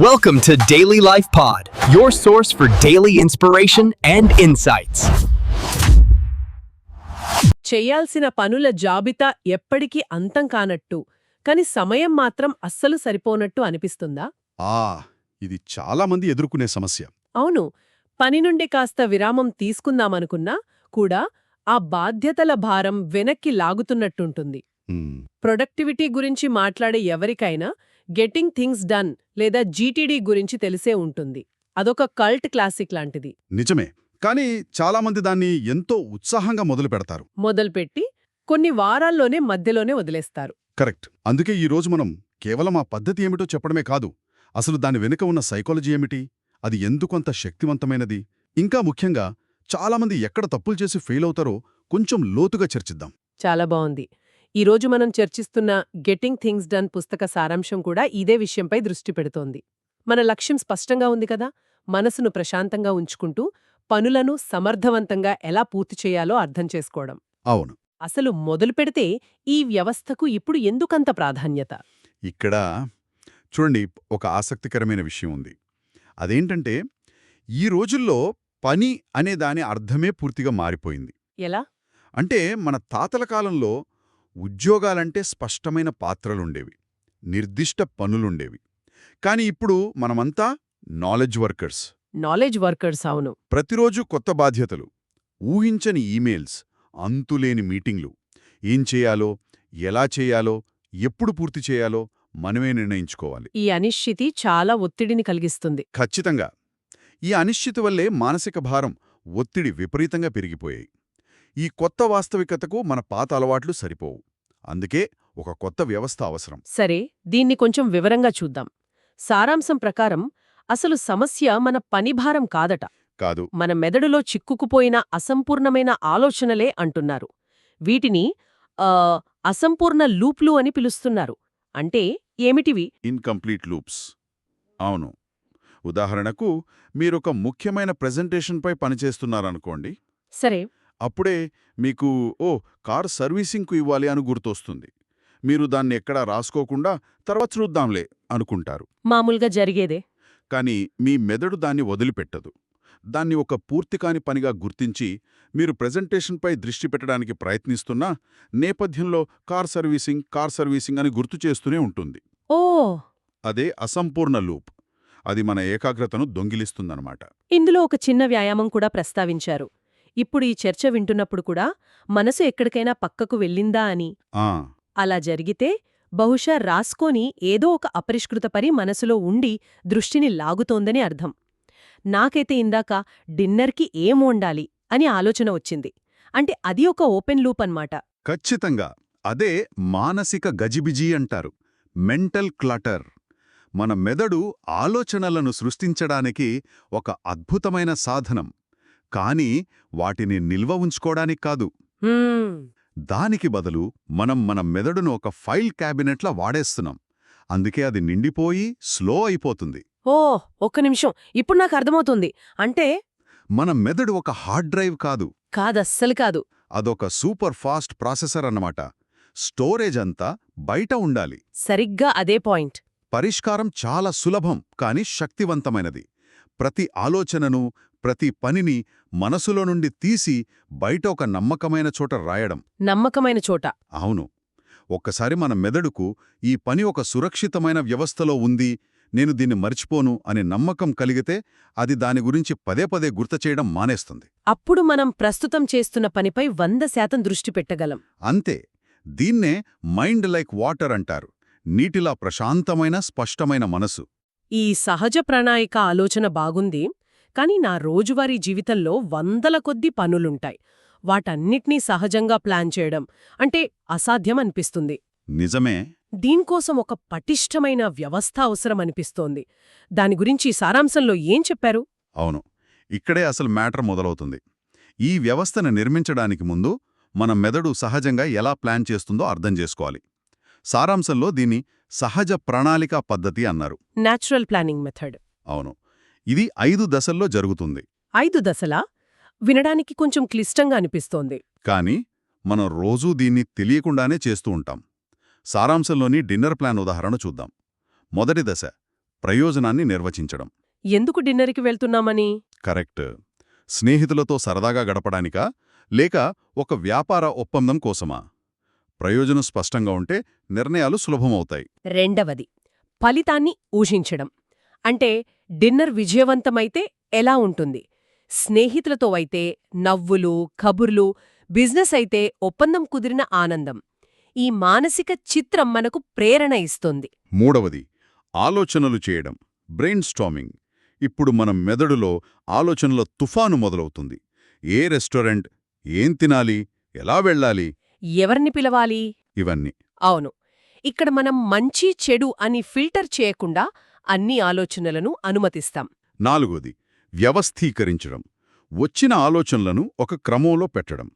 Welcome to Daily Life Pod, your source for daily inspiration and insights. చెయ్యాల్సిన పనుల జాబితా ఎప్పటికీ అంతం కానట్టు కాని సమయం మాత్రం అస్సలు సరిపోనట్టు అనిపిస్తుందా? ఆ ఇది చాలా మంది ఎదుర్కొనే సమస్య. అవును పని నుండి కాస్త విరామం తీసుకుందామనుకున్నా కూడా ఆ బాధ్యతల భారం వెనక్కి లాగుతున్నట్టుంటుంది. ఉమ్, ప్రొడక్టివిటీ గురించి మాట్లాడే ఎవరికైనా గెటింగ్ థింగ్స్ డన్ లేదా జీటీడీ గురించి తెలిసే ఉంటుంది. అదొక కల్ట్ క్లాసిక్ లాంటిది. నిజమే. కానీ చాలా మంది దాన్ని ఎంతో ఉత్సాహంగా మొదలు పెడతారు మొదలుపెట్టి కొన్ని వారాల్లోనే మధ్యలోనే వదిలేస్తారు. కరెక్ట్. అందుకే ఈ రోజు మనం కేవలం ఆ పద్ధతి ఏమిటో చెప్పడమే కాదు అసలు దాని వెనుక ఉన్న సైకాలజీ ఏమిటి అది ఎందుకంత శక్తివంతమైనది ఇంకా ముఖ్యంగా చాలామంది ఎక్కడ తప్పులు చేసి ఫెయిల్ అవుతారో కొంచెం లోతుగా చర్చిద్దాం. చాలా బావుంది ఈరోజు మనం చర్చిస్తున్న గెటింగ్ థింగ్స్ డన్ పుస్తక సారాంశం కూడా ఇదే విషయంపై దృష్టి పెడుతోంది. మన లక్ష్యం స్పష్టంగా ఉంది కదా? మనసును ప్రశాంతంగా ఉంచుకుంటూ పనులను సమర్థవంతంగా ఎలా పూర్తి చేయాలో అర్థం చేసుకోవడం. అవును. అసలు మొదలు పెడితే ఈ వ్యవస్థకు ఇప్పుడు ఎందుకంత ప్రాధాన్యత? ఇక్కడ చూడండి ఒక ఆసక్తికరమైన విషయం ఉంది. అదేంటంటే ఈ రోజుల్లో పని అనే దాని అర్థమే పూర్తిగా మారిపోయింది. ఎలా? అంటే మన తాతల కాలంలో ఉద్యోగాలంటే స్పష్టమైన పాత్రలుండేవి నిర్దిష్ట పనులుండేవి. కాని ఇప్పుడు మనమంతా నాలెడ్జ్ వర్కర్స్ నాలెడ్జ్ వర్కర్స్ అవును. ప్రతిరోజు కొత్త బాధ్యతలు ఊహించని ఈమెయిల్స్ అంతులేని మీటింగ్లు ఏం చేయాలో ఎలా చేయాలో ఎప్పుడు పూర్తి చేయాలో మనమే నిర్ణయించుకోవాలి. ఈ అనిశ్చితి చాలా ఒత్తిడిని కలిగిస్తుంది. ఖచ్చితంగా. ఈ అనిశ్చితి వల్లే మానసిక భారం ఒత్తిడి విపరీతంగా పెరిగిపోయాయి. ఈ కొత్త వాస్తవికతకు మన పాత అలవాట్లు సరిపోవు. అందుకే ఒక కొత్త వ్యవస్థ అవసరం. సరే దీన్ని కొంచెం వివరంగా చూద్దాం. సారాంశం ప్రకారం అసలు సమస్య మన పనిభారం కాదట. కాదు. మన మెదడులో చిక్కుకుపోయిన అసంపూర్ణమైన ఆలోచనలే అంటున్నారు. వీటిని అసంపూర్ణ లూప్లు అని పిలుస్తున్నారు. అంటే ఏమిటివి? Incomplete loops. అవును. ఉదాహరణకు మీరొక ముఖ్యమైన ప్రెజెంటేషన్పై పనిచేస్తున్నారనుకోండి. సరే. అప్పుడే మీకు ఓ కార్ సర్వీసింగ్కు ఇవ్వాలి అని గుర్తొస్తుంది. మీరు దాన్ని ఎక్కడా రాసుకోకుండా తర్వాత చూద్దాంలే అనుకుంటారు. మామూలుగా జరిగేదే. కానీ మీ మెదడు దాన్ని వదిలిపెట్టదు. దాన్ని ఒక పూర్తికాని పనిగా గుర్తించి మీరు ప్రెజెంటేషన్పై దృష్టి పెట్టడానికి ప్రయత్నిస్తున్నా నేపథ్యంలో కార్ సర్వీసింగ్ కార్ సర్వీసింగ్ అని గుర్తు చేస్తూనే ఉంటుంది. ఓ! అదే అసంపూర్ణ లూప్. అది మన ఏకాగ్రతను దొంగిలిస్తుందన్నమాట. ఇందులో ఒక చిన్న వ్యాయామం కూడా ప్రస్తావించారు. ఇప్పుడు ఈ చర్చ వింటున్నప్పుడు కూడా మనసు ఎక్కడికైనా పక్కకు వెళ్ళిందా అని. ఆ. అలా జరిగితే బహుశా రాస్కోని ఏదో ఒక అపరిష్కృత పని మనసులో ఉండి దృష్టిని లాగుతోందని అర్థం. నాకైతే ఇందాక డిన్నర్కి ఏం వండాలి అని ఆలోచన వచ్చింది. అంటే అది ఒక ఓపెన్ లూప్ అన్నమాట. ఖచ్చితంగా. అదే మానసిక గజిబిజి అంటారు. Mental clutter. మన మెదడు ఆలోచనలను సృష్టించడానికి ఒక అద్భుతమైన సాధనం. కానీ వాటిని నిల్వ ఉంచుకోవడానికి కాదు. దానికి బదులు మనం మన మెదడును ఒక ఫైల్ క్యాబినెట్లా వాడేస్తున్నాం. అందుకే అది నిండిపోయి స్లో అయిపోతుంది. ఓ ఒక్క నిమిషం. ఇప్పుడు నాకు అర్థమవుతుంది. అంటే? మన మెదడు ఒక హార్డ్ డ్రైవ్ కాదు. కాదస్సలు కాదు. అదొక సూపర్ ఫాస్ట్ ప్రాసెసర్ అన్నమాట. స్టోరేజ్ అంతా బయట ఉండాలి. సరిగ్గా అదే పాయింట్. పరిష్కారం చాలా సులభం కాని శక్తివంతమైనది. ప్రతి ఆలోచనను ప్రతి పనిని మనసులో నుండి తీసి బయట ఒక నమ్మకమైన చోట రాయడం. నమ్మకమైన చోట. అవును. ఒక్కసారి మన మెదడుకు ఈ పని ఒక సురక్షితమైన వ్యవస్థలో ఉంది నేను దీన్ని మర్చిపోను అనే నమ్మకం కలిగితే అది దాని గురించి పదే పదే గుర్తుచేయడం మానేస్తుంది. అప్పుడు మనం ప్రస్తుతం చేస్తున్న పనిపై వంద శాతం దృష్టి పెట్టగలం. అంతే. దీన్నే మైండ్ లైక్ వాటర్ అంటారు. నీటిలా ప్రశాంతమైన స్పష్టమైన మనసు. ఈ సహజ ప్రణాళిక ఆలోచన బాగుంది. కాని నా రోజువారీ జీవితంలో వందల కొద్దీ పనులుంటాయి. వాటన్నిట్నీ సహజంగా ప్లాన్ చేయడం అంటే అసాధ్యం అనిపిస్తుంది. నిజమే. దీనికోసం ఒక పటిష్టమైన వ్యవస్థ అవసరమనిపిస్తోంది. దాని గురించి సారాంశంలో ఏం చెప్పారు? అవును. ఇక్కడే అసలు మ్యాటర్ మొదలవుతుంది. ఈ వ్యవస్థను నిర్మించడానికి ముందు మన మెదడు సహజంగా ఎలా ప్లాన్ చేస్తుందో అర్థం చేసుకోవాలి. సారాంశంలో దీన్ని సహజ ప్రణాళికా పద్ధతి అన్నారు. Natural planning method. అవును. ఇది ఐదు దశల్లో జరుగుతుంది. ఐదు దశలా? వినడానికి కొంచెం క్లిష్టంగా అనిపిస్తోంది. కానీ మనం రోజూ దీన్ని తెలియకుండానే చేస్తూ ఉంటాం. సారాంశంలోని డిన్నర్ ప్లాన్ ఉదాహరణ చూద్దాం. మొదటి దశ ప్రయోజనాన్ని నిర్వచించడం. ఎందుకు డిన్నర్కి వెళ్తున్నామని? కరెక్ట్. స్నేహితులతో సరదాగా గడపడానికా? లేక ఒక వ్యాపార ఒప్పందం కోసమా? ప్రయోజనం స్పష్టంగా ఉంటే నిర్ణయాలు సులభమవుతాయి. రెండవది ఫలితాన్ని ఊహించడం. అంటే డిన్నర్ విజయవంతమైతే ఎలా ఉంటుంది? స్నేహితులతో అయితే నవ్వులు కబుర్లు బిజినెస్ అయితే ఒప్పందం కుదిరిన ఆనందం. ఈ మానసిక చిత్రం మనకు ప్రేరణ ఇస్తుంది. మూడవది ఆలోచనలు చేయడం బ్రెయిన్ స్టామింగ్ ఇప్పుడు మనం మెదడులో ఆలోచనల తుఫాను మొదలవుతుంది. ఏ రెస్టారెంట్ ఏం తినాలి ఎలా వెళ్ళాలి? ఎవరిని పిలవాలి? ఇవన్నీ. అవును. ఇక్కడ మనం మంచి చెడు అని ఫిల్టర్ చేయకుండా అన్ని ఆలోచనలను అనుమతిస్తాం. నాలుగోది వ్యవస్థీకరించడం. వచ్చిన ఆలోచనలను ఒక క్రమంలో పెట్టడం.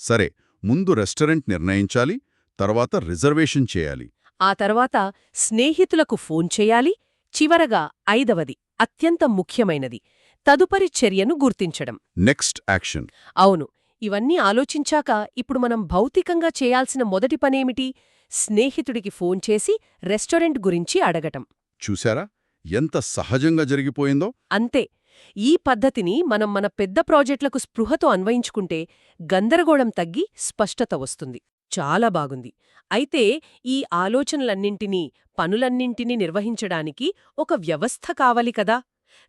సరే ముందు రెస్టారెంట్ నిర్ణయించాలి తర్వాత రిజర్వేషన్ చేయాలి. ఆ తర్వాత స్నేహితులకు ఫోన్ చేయాలి చివరగా ఐదవది అత్యంత ముఖ్యమైనది తదుపరి చర్యను గుర్తించడం. Next action. అవును ఇవన్నీ ఆలోచించాక ఇప్పుడు మనం భౌతికంగా చేయాల్సిన మొదటి పనేమిటి? స్నేహితుడికి ఫోన్ చేసి రెస్టారెంట్ గురించి అడగటం. చూశారా? ఎంత సహజంగా జరిగిపోయిందో? అంతే. ఈ పద్ధతిని మనం మన పెద్ద ప్రాజెక్టులకు స్పృహతో అన్వయించుకుంటే గందరగోళం తగ్గి స్పష్టత వస్తుంది. చాలా బాగుంది. అయితే ఈ ఆలోచనలన్నింటినీ పనులన్నింటినీ నిర్వహించడానికి ఒక వ్యవస్థ కావాలి కదా!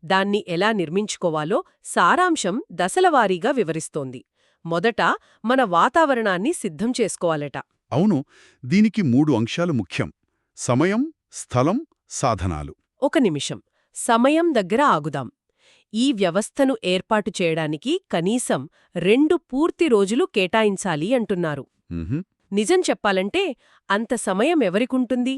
దాన్ని ఎలా నిర్మించుకోవాలో సారాంశం దశలవారీగా వివరిస్తోంది. మొదట మన వాతావరణాన్ని సిద్ధం చేసుకోవాలట. అవును. దీనికి మూడు అంశాలు ముఖ్యం. సమయం స్థలం సాధనాలు. ఒక నిమిషం. సమయం దగ్గర ఆగుదాం. ఈ వ్యవస్థను ఏర్పాటు చేయడానికి కనీసం రెండు పూర్తి రోజులు కేటాయించాలి అంటున్నారు. నిజం చెప్పాలంటే అంత సమయం ఎవరికుంటుంది?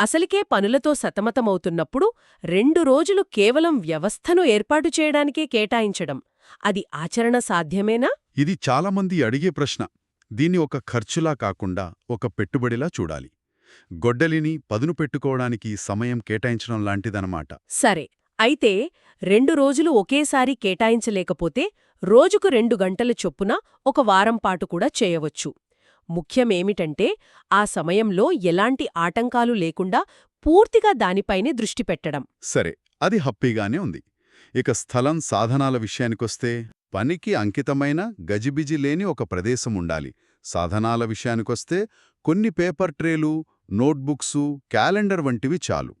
అసలికే పనులతో సతమతమవుతున్నప్పుడు రెండు రోజులు కేవలం వ్యవస్థను ఏర్పాటు చేయడానికే కేటాయించడం. అది ఆచరణ సాధ్యమేనా? ఇది చాలామంది అడిగే ప్రశ్న. దీన్ని ఒక ఖర్చులా కాకుండా ఒక పెట్టుబడిలా చూడాలి. గొడ్డలిని పదును పెట్టుకోవడానికి సమయం కేటాయించడం లాంటిదనమాట సరే అయితే రెండు రోజులు ఒకేసారి కేటాయించలేకపోతే రోజుకు రెండు గంటల చొప్పున ఒక వారం పాటు కూడా చేయవచ్చు. ముఖ్యమేమిటంటే ఆ సమయంలో ఎలాంటి ఆటంకాలు లేకుండా పూర్తిగా దానిపైనే దృష్టి పెట్టడం. సరే అది హప్పీగానే ఉంది. ఇక స్థలం సాధనాల విషయానికొస్తే పనికి అంకితమైన గజిబిజి లేని ఒక ప్రదేశం ఉండాలి. సాధనాల విషయానికొస్తే కొన్ని పేపర్ ట్రేలు నోట్బుక్సు క్యాలెండర్ వంటివి చాలు.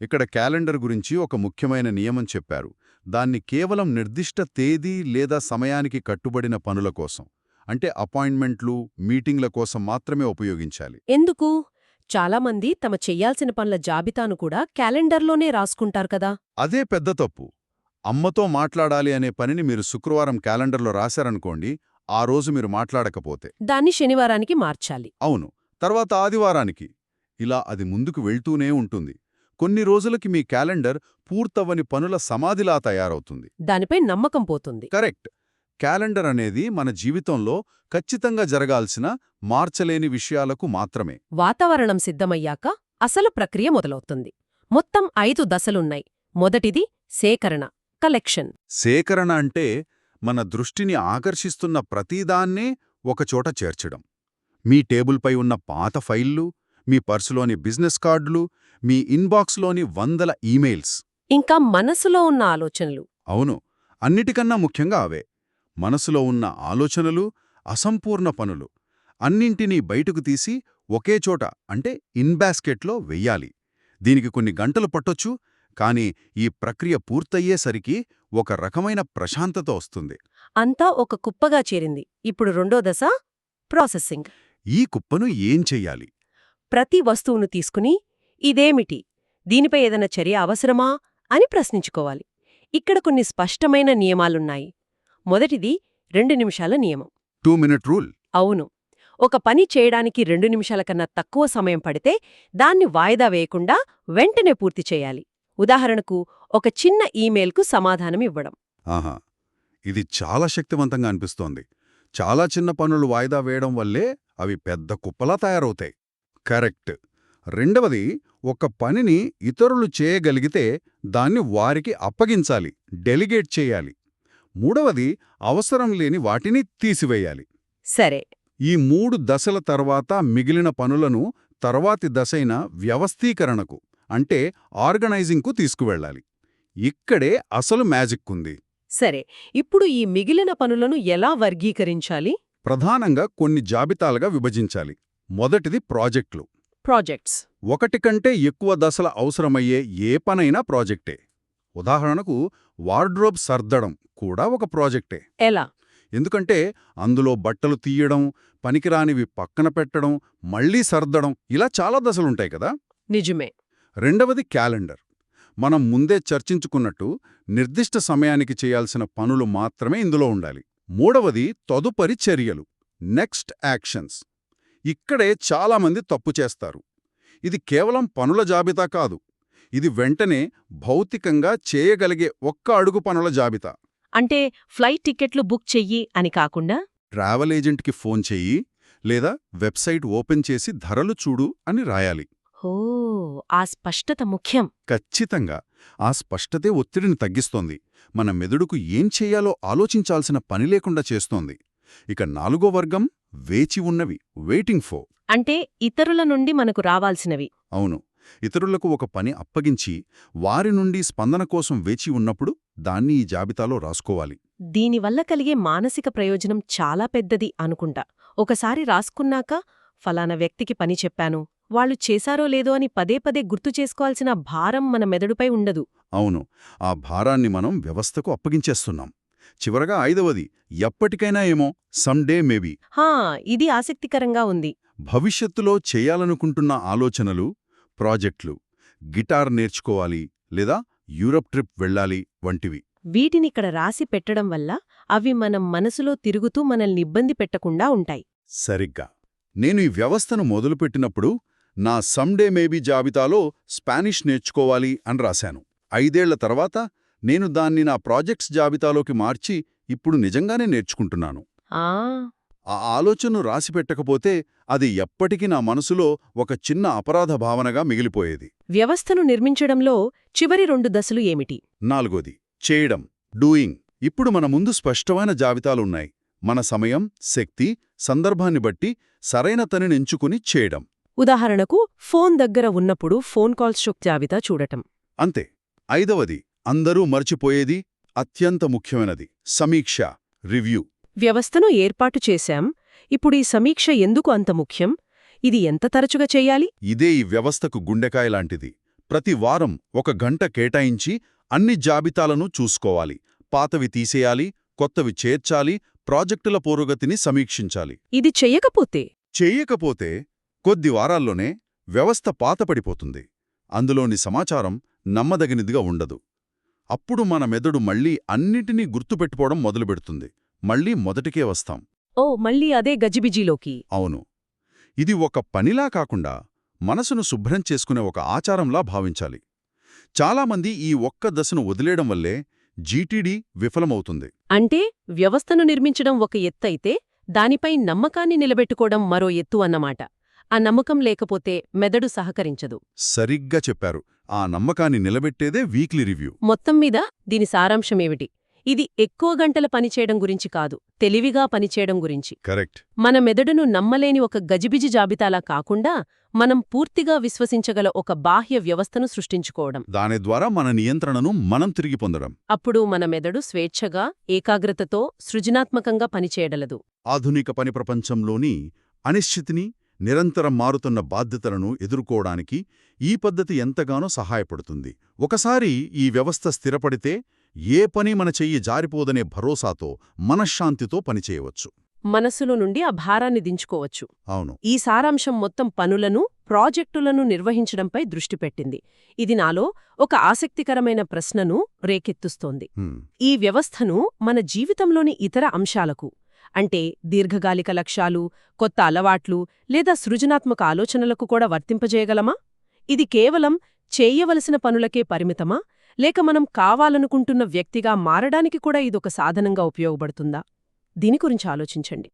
ఇక్కడ క్యాలెండర్ గురించి ఒక ముఖ్యమైన నియమం చెప్పారు. దాన్ని కేవలం నిర్దిష్ట తేదీ లేదా సమయానికి కట్టుబడిన పనుల కోసం అంటే అపాయింట్మెంట్లు మీటింగ్ల కోసం మాత్రమే ఉపయోగించాలి. ఎందుకు? చాలామంది తమ చెయ్యాల్సిన పనుల జాబితాను కూడా క్యాలెండర్లోనే రాసుకుంటారు కదా. అదే పెద్ద తప్పు. అమ్మతో మాట్లాడాలి అనే పనిని మీరు శుక్రవారం క్యాలెండర్లో రాశారనుకోండి ఆ రోజు మీరు మాట్లాడకపోతే. దాన్ని శనివారానికి మార్చాలి. అవును. తర్వాత ఆదివారానికి. ఇలా అది ముందుకు వెళ్తూనే ఉంటుంది. కొన్ని రోజులకి మీ క్యాలెండర్ పూర్తవని పనుల సమాధిలా తయారవుతుంది. దానిపై నమ్మకం పోతుంది. కరెక్ట్. క్యాలెండర్ అనేది మన జీవితంలో ఖచ్చితంగా జరగాల్సిన మార్చలేని విషయాలకు మాత్రమే. వాతావరణం సిద్ధమయ్యాక అసలు ప్రక్రియ మొదలవుతుంది. మొత్తం ఐదు దశలున్నాయి. మొదటిది సేకరణ కలెక్షన్. సేకరణ అంటే మన దృష్టిని ఆకర్షిస్తున్న ప్రతిదాన్నే ఒకచోట చేర్చడం. మీ టేబుల్పై ఉన్న పాత ఫైళ్ళు మీ పర్సులోని బిజినెస్ కార్డులు మీ ఇన్బాక్స్లోని వందల ఈమెయిల్స్. ఇంకా మనసులో ఉన్న ఆలోచనలు. అవును అన్నిటికన్నా ముఖ్యంగా అవే. మనసులో ఉన్న ఆలోచనలు అసంపూర్ణ పనులు. అన్నింటినీ బయటకు తీసి ఒకే చోట అంటే ఇన్బాస్కెట్లో వెయ్యాలి. దీనికి కొన్ని గంటలు పట్టొచ్చు కానీ ఈ ప్రక్రియ పూర్తయ్యేసరికి ఒక రకమైన ప్రశాంతత వస్తుంది. అంతా ఒక కుప్పగా చేరింది. ఇప్పుడు రెండో దశ ప్రాసెసింగ్. ఈ కుప్పను ఏం చెయ్యాలి? ప్రతి వస్తువును తీసుకుని ఇదేమిటి? దీనిపై ఏదైనా చర్య అవసరమా? అని ప్రశ్నించుకోవాలి. ఇక్కడ కొన్ని స్పష్టమైన నియమాలున్నాయి. మొదటిది రెండు నిమిషాల నియమం. Two minute rule. అవును. ఒక పని చేయడానికి రెండు నిమిషాల కన్నా తక్కువ సమయం పడితే దాన్ని వాయిదా వేయకుండా వెంటనే పూర్తి చేయాలి. ఉదాహరణకు ఒక చిన్న ఈమెయిల్కు సమాధానం ఇవ్వడం. ఆహా. ఇది చాలా శక్తివంతంగా అనిపిస్తోంది. చాలా చిన్న పనులు వాయిదా వేయడం వల్లే అవి పెద్ద కుప్పలా తయారవుతాయి. కరెక్ట్. రెండవది ఒక పనిని ఇతరులు చేయగలిగితే దాన్ని వారికి అప్పగించాలి డెలిగేట్ చేయాలి. మూడవది అవసరం లేని వాటిని తీసివేయాలి. సరే. ఈ మూడు దశల తర్వాత మిగిలిన పనులను తర్వాతి దశైన వ్యవస్థీకరణకు అంటే ఆర్గనైజింగ్కు తీసుకువెళ్ళాలి. ఇక్కడే అసలు మ్యాజిక్ ఉంది సరే. ఇప్పుడు ఈ మిగిలిన పనులను ఎలా వర్గీకరించాలి? ప్రధానంగా కొన్ని జాబితాలుగా విభజించాలి. మొదటిది ప్రాజెక్టులు. ప్రాజెక్ట్స్. ఒకటి కంటే ఎక్కువ దశల అవసరమయ్యే ఏ పనైనా ప్రాజెక్టే. ఉదాహరణకు వార్డ్రోబ్ సర్దడం కూడా ఒక ప్రాజెక్టే. ఎలా? ఎందుకంటే అందులో బట్టలు తీయడం పనికిరానివి పక్కన పెట్టడం మళ్ళీ సర్దడం ఇలా చాలా దశలుంటాయి కదా? నిజమే. రెండవది క్యాలెండర్. మనం ముందే చర్చించుకున్నట్టు నిర్దిష్ట సమయానికి చేయాల్సిన పనులు మాత్రమే ఇందులో ఉండాలి. మూడవది తదుపరి చర్యలు. Next actions. ఇక్కడే చాలామంది తప్పు చేస్తారు. ఇది కేవలం పనుల జాబితా కాదు. ఇది వెంటనే భౌతికంగా చేయగలిగే ఒక్క అడుగు పనుల జాబితా. అంటే ఫ్లైట్ టికెట్లు బుక్ చెయ్యి అని కాకుండా? ట్రావెల్ ఏజెంట్కి ఫోన్ చెయ్యి లేదా వెబ్సైట్ ఓపెన్ చేసి ధరలు చూడు అని రాయాలి. ఓ ఆ స్పష్టత ముఖ్యం. ఖచ్చితంగా. ఆ స్పష్టతే ఒత్తిడిని తగ్గిస్తోంది. మన మెదడుకు ఏం చెయ్యాలో ఆలోచించాల్సిన పని లేకుండా చేస్తోంది. ఇక నాలుగో వర్గం వేచి ఉన్నవి వెయిటింగ్ ఫో అంటే ఇతరుల నుండి మనకు రావాల్సినవి. అవును. ఇతరులకు ఒక పని అప్పగించి వారి నుండి స్పందన కోసం వేచి ఉన్నప్పుడు దాన్ని ఈ జాబితాలో రాసుకోవాలి. దీనివల్ల కలిగే మానసిక ప్రయోజనం చాలా పెద్దది అనుకుంటా. ఒకసారి రాసుకున్నాక ఫలానా వ్యక్తికి పని చెప్పాను. వాళ్ళు చేశారో లేదో అని పదే పదే గుర్తు చేసుకోవాల్సిన భారం మన మెదడుపై ఉండదు. అవును ఆ భారాన్ని మనం వ్యవస్థకు అప్పగించేస్తున్నాం. చివరగా ఐదవది ఎప్పటికైనా ఏమో సమ్డే మేబీ హా ఇది ఆసక్తికరంగా ఉంది. భవిష్యత్తులో చేయాలనుకుంటున్న ఆలోచనలు ప్రాజెక్టులు గిటార్ నేర్చుకోవాలి లేదా యూరప్ ట్రిప్ వెళ్ళాలి వంటివి. వీటినిక్కడ రాసి పెట్టడం వల్ల అవి మనం మనసులో తిరుగుతూ మనల్ని ఇబ్బంది పెట్టకుండా ఉంటాయి. సరిగ్గా. నేను ఈ వ్యవస్థను మొదలుపెట్టినప్పుడు నా సమ్డే మేబీ జాబితాలో స్పానిష్ నేర్చుకోవాలి అని రాశాను. ఐదేళ్ళ తర్వాత నేను దాన్ని నా ప్రాజెక్ట్స్ జాబితాలోకి మార్చి ఇప్పుడు నిజంగానే నేర్చుకుంటున్నాను. ఆ! ఆ ఆలోచనను రాసిపెట్టకపోతే అది ఎప్పటికీ నా మనసులో ఒక చిన్న అపరాధ భావనగా మిగిలిపోయేది. వ్యవస్థను నిర్మించడంలో చివరి రెండు దశలు ఏమిటి? నాలుగోది చేయడం డూయింగ్ ఇప్పుడు మన ముందు స్పష్టమైన జాబితాలున్నాయి మన సమయం శక్తి సందర్భాన్ని బట్టి సరైన తనిని ఎంచుకుని చేయడం. ఉదాహరణకు ఫోన్ దగ్గర ఉన్నప్పుడు ఫోన్ కాల్స్ షొక్ జాబితా చూడటం. అంతే. ఐదవది అందరూ మర్చిపోయేది అత్యంత ముఖ్యమైనది సమీక్ష రివ్యూ. వ్యవస్థను ఏర్పాటు చేశాం. ఇప్పుడు ఈ సమీక్ష ఎందుకు అంత ముఖ్యం? ఇది ఎంత తరచుగా చేయాలి? ఇదే ఈ వ్యవస్థకు గుండెకాయ లాంటిది ప్రతి వారం ఒక గంట కేటాయించి అన్ని జాబితాలను చూసుకోవాలి. పాతవి తీసేయాలి కొత్తవి చేర్చాలి ప్రాజెక్టుల పురోగతిని సమీక్షించాలి. ఇది చెయ్యకపోతే చెయ్యకపోతే కొద్ది వారాల్లోనే వ్యవస్థ పాతపడిపోతుంది. అందులోని సమాచారం నమ్మదగినదిగా ఉండదు. అప్పుడు మన మెదడు మళ్ళీ అన్నిటినీ గుర్తుపెట్టుకోవడం మొదలుపెడుతుంది. మళ్ళీ మొదటికే వస్తాం. ఓ మళ్ళీ అదే గజిబిజీలోకి. అవును. ఇది ఒక పనిలా కాకుండా మనసును శుభ్రం చేసుకునే ఒక ఆచారంలా భావించాలి. చాలామంది ఈ ఒక్క దశను వదిలేయడం వల్లే జీటీడీ విఫలమవుతుంది. అంటే వ్యవస్థను నిర్మించడం ఒక ఎత్తైతే దానిపై నమ్మకాన్ని నిలబెట్టుకోవడం మరో ఎత్తు అన్నమాట. ఆ నమ్మకం లేకపోతే మెదడు సహకరించదు. సరిగ్గా చెప్పారు. ఆ నమ్మకాన్ని నిలబెట్టేదే వీక్లీ రివ్యూ. మొత్తం మీద దీని సారాంశమేమిటి? ఇది ఎక్కువ గంటల పనిచేయడం గురించి కాదు తెలివిగా పనిచేయడం గురించి. కరెక్ట్. మన మెదడును నమ్మలేని ఒక గజిబిజి జాబితాలా కాకుండా మనం పూర్తిగా విశ్వసించగల ఒక బాహ్య వ్యవస్థను సృష్టించుకోవడం. దాని ద్వారా మన నియంత్రణను మనం తిరిగి పొందడం. అప్పుడు మన మెదడు స్వేచ్ఛగా ఏకాగ్రతతో సృజనాత్మకంగా పనిచేయగలదు. ఆధునిక పని ప్రపంచంలోని అనిశ్చితిని నిరంతరం మారుతున్న బాధ్యతలను ఎదుర్కోవడానికి ఈ పద్ధతి ఎంతగానో సహాయపడుతుంది. ఒకసారి ఈ వ్యవస్థ స్థిరపడితే ఏ పని మన చెయ్యి జారిపోదనే భరోసాతో మనశ్శాంతితో పనిచేయవచ్చు మనసులో నుండి ఆ భారాన్ని దించుకోవచ్చు. అవును. ఈ సారాంశం మొత్తం పనులను ప్రాజెక్టులను నిర్వహించడంపై దృష్టి పెట్టింది. ఇది నాలో ఒక ఆసక్తికరమైన ప్రశ్నను రేకెత్తుస్తోంది. ఈ వ్యవస్థను మన జీవితంలోని ఇతర అంశాలకు అంటే దీర్ఘకాలిక లక్ష్యాలు కొత్త అలవాట్లు లేదా సృజనాత్మక ఆలోచనలకు కూడా వర్తింపజేయగలమా? ఇది కేవలం చేయవలసిన పనులకే పరిమితమా? లేక మనం కావాలనుకుంటున్న వ్యక్తిగా మారడానికి కూడా ఇదొక సాధనంగా ఉపయోగపడుతుందా? దీని గురించి ఆలోచించండి.